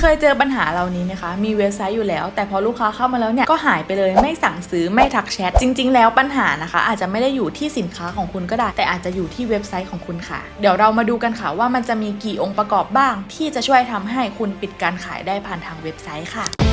เคยเจอปัญหาเหล่านี้ไหมคะ มีเว็บไซต์อยู่แล้ว แต่พอลูกค้าเข้ามาแล้วเนี่ยก็หายไปเลยไม่สั่งซื้อไม่ทักแชทจริง ๆ แล้วปัญหานะคะ อาจจะไม่ได้อยู่ที่สินค้าของคุณก็ได้ แต่อาจจะอยู่ที่เว็บไซต์ของคุณค่ะ เดี๋ยวเรามาดูกันค่ะว่ามันจะมีกี่องค์ประกอบบ้าง ที่จะช่วยทำให้คุณปิดการขายได้ผ่านทางเว็บไซต์ค่ะ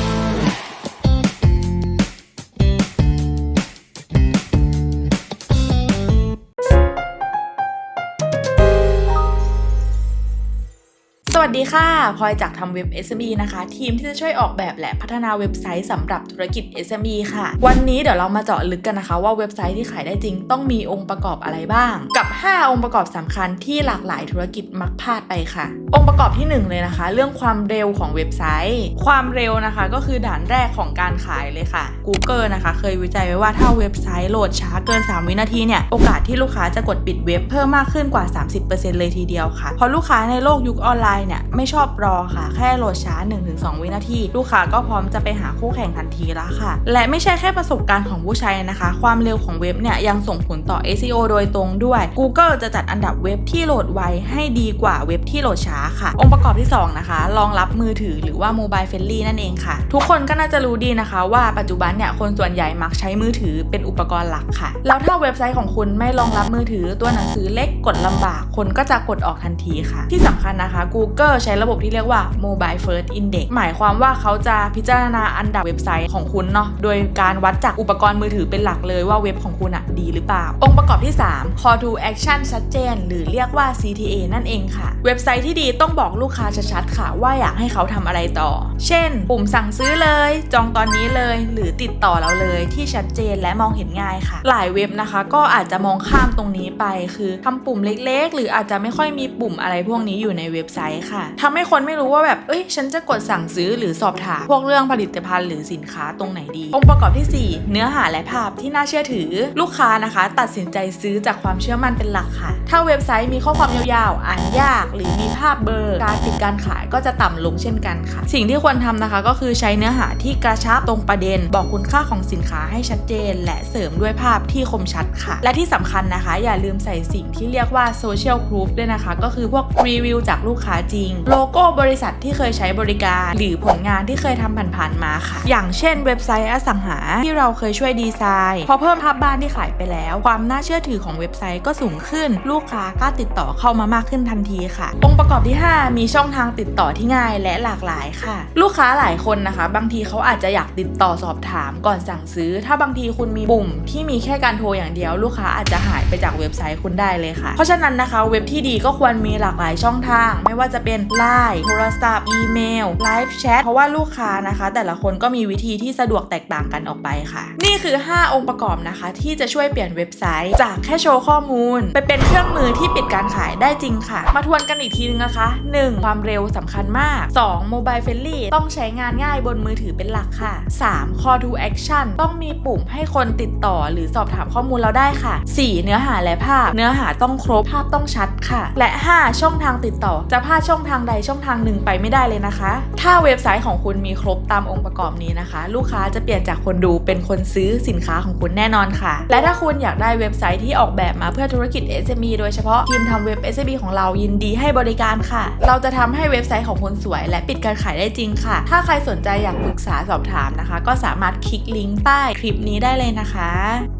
สวัสดีค่ะพลอยจากทำเว็บ SME นะคะ ทีมที่จะช่วยออกแบบและพัฒนาเว็บไซต์สำหรับธุรกิจ SME ค่ะ วันนี้เดี๋ยวเรามาเจาะลึกกันนะคะ ว่าเว็บไซต์ที่ขายได้จริงต้องมีองค์ประกอบอะไรบ้าง กับ 5 องค์ประกอบสำคัญที่หลากหลายธุรกิจมักพลาดไปค่ะ องค์ประกอบที่ 1 เลยนะคะ เรื่องความเร็วของเว็บไซต์ ความเร็วนะคะก็คือด่านแรกของการขายเลยค่ะ Google นะคะ เคยวิจัยไว้ว่าถ้าเว็บไซต์โหลดช้าเกิน 3 วินาทีเนี่ยโอกาสที่ลูกค้าจะกดปิดเว็บเพิ่มมากขึ้นกว่า 30%เลยทีเดียวค่ะเพราะลูกค้าในโลกยุคออนไลน์เนี่ยไม่ชอบรอค่ะ แค่โหลดช้า 1-2 วินาที ลูกค้าก็พร้อมจะไปหาคู่แข่งทันทีแล้วค่ะ และไม่ใช่แค่ประสบการณ์ของผู้ใช้นะคะ ความเร็วของเว็บเนี่ยยังส่งผลต่อ SEO โดยตรงด้วย Google จะจัดอันดับเว็บที่โหลดไวให้ดีกว่าเว็บที่โหลดช้าค่ะ องค์ประกอบที่ 2 นะคะ รองรับมือถือหรือว่า Mobile Friendly นั่นเองค่ะ ทุกคนก็น่าจะรู้ดีนะคะ ว่าปัจจุบันเนี่ยคนส่วนใหญ่มักใช้มือถือเป็นอุปกรณ์หลักค่ะ แล้วถ้าเว็บไซต์ของคุณไม่รองรับมือถือตัวหนังสือเล็กกดลำบาก คนก็จะกดออกทันทีค่ะ ที่สำคัญนะคะ Google ใช้ระบบที่เรียกว่า Mobile First Index หมายความว่าเขาจะพิจารณาอันดับเว็บไซต์ของคุณเนาะโดยการวัดจากอุปกรณ์มือถือเป็นหลักเลยว่าเว็บของคุณอะดีหรือเปล่า องค์ประกอบที่ 3 Call to Action ชัดเจน หรือเรียกว่า CTA นั่นเองค่ะ เว็บไซต์ที่ดีต้องบอกลูกค้าชัดๆค่ะว่าอยากให้เขาทำอะไรต่อ เช่น ปุ่มสั่งซื้อเลย จองตอนนี้เลย หรือติดต่อเราเลยที่ชัดเจนและมองเห็นง่ายค่ะ หลายเว็บนะคะ ก็อาจจะมองข้ามตรงนี้ไป คือทำปุ่มเล็กๆ หรืออาจจะไม่ค่อยมีปุ่มอะไรพวกนี้อยู่ในเว็บไซต์ค่ะทำให้คนไม่รู้ว่าแบบเอ้ย ฉันจะกดสั่งซื้อหรือสอบถามพวกเรื่องผลิตภัณฑ์หรือสินค้าตรงไหนดี องค์ประกอบที่ 4 เนื้อหาและภาพที่น่าเชื่อถือลูกค้านะคะ ตัดสินใจซื้อจากความเชื่อมั่นเป็นหลักค่ะ ถ้าเว็บไซต์มีข้อความยาวๆ อ่านยาก หรือมีภาพเบลอร์ การปิดการขายก็จะต่ำลงเช่นกันค่ะ สิ่งที่ควรทำนะคะก็คือใช้เนื้อหาที่กระชับตรงประเด็น บอกคุณค่าของสินค้าให้ชัดเจน และเสริมด้วยภาพที่คมชัดค่ะ และที่สำคัญนะคะ อย่าลืมใส่สิ่งที่เรียกว่า social proof ด้วยนะคะ ก็คือพวกรีวิวจากลูกค้าจริงโลโก้บริษัทที่เคยใช้บริการ หรือผลงานที่เคยทำผ่านๆมาค่ะ อย่างเช่น เว็บไซต์อสังหาที่เราเคยช่วยดีไซน์ พอเพิ่มภาพบ้านที่ขายไปแล้ว ความน่าเชื่อถือของเว็บไซต์ก็สูงขึ้น ลูกค้ากล้าติดต่อเข้ามามากขึ้นทันทีค่ะ องค์ประกอบที่ 5 มีช่องทางติดต่อที่ง่ายและหลากหลายค่ะ ลูกค้าหลายคนนะคะ บางทีเขาอาจจะอยากติดต่อสอบถามก่อนสั่งซื้อ ถ้าบางทีคุณมีปุ่ม ที่มีแค่การโทรอย่างเดียว ลูกค้าอาจจะหายไปจากเว็บไซต์คุณได้เลยค่ะ เพราะฉะนั้นนะคะ เว็บที่ดีก็ควรมีหลากหลายช่องทาง ไม่ว่าจะเป็น Line โทรศัพท์ อีเมล ไลฟ์แชท เพราะว่าลูกค้านะคะ แต่ละคนก็มีวิธีที่สะดวกแตกต่างกันออกไปค่ะ นี่คือ 5 องค์ประกอบนะคะ ที่จะช่วยเปลี่ยนเว็บไซต์ จากแค่โชว์ข้อมูล ไปเป็นเครื่องมือที่ปิดการขายได้จริงค่ะ มาทวนกันอีกทีนึงนะคะ 1. ความเร็วสำคัญมาก 2. Mobile Friendly ต้องใช้งานง่ายบนมือถือเป็นหลักค่ะ 3. Call to Action ต้องมีปุ่มให้คนติดต่อหรือสอบถามข้อมูลเราได้ค่ะ 4. เนื้อหาและภาพ เนื้อหาต้องครบภาพต้องชัดค่ะ และ 5. ช่องทางติดต่อจะพลาดช่ององทางใดช่องทางหนึ่งไปไม่ได้เลยนะคะ ถ้าเว็บไซต์ของคุณมีครบตามองค์ประกอบนี้นะคะ ลูกค้าจะเปลี่ยนจากคนดูเป็นคนซื้อสินค้าของคุณแน่นอนค่ะ และถ้าคุณอยากได้เว็บไซต์ที่ออกแบบมาเพื่อธุรกิจ SME โดยเฉพาะทีมทำเว็บ SME ของเรายินดีให้บริการค่ะ เราจะทำให้เว็บไซต์ของคุณสวย และปิดการขายได้จริงค่ะ ถ้าใครสนใจอยากปรึกษาสอบถามนะคะ ก็สามารถคลิกลิงก์ใต้คลิปนี้ได้เลยนะคะ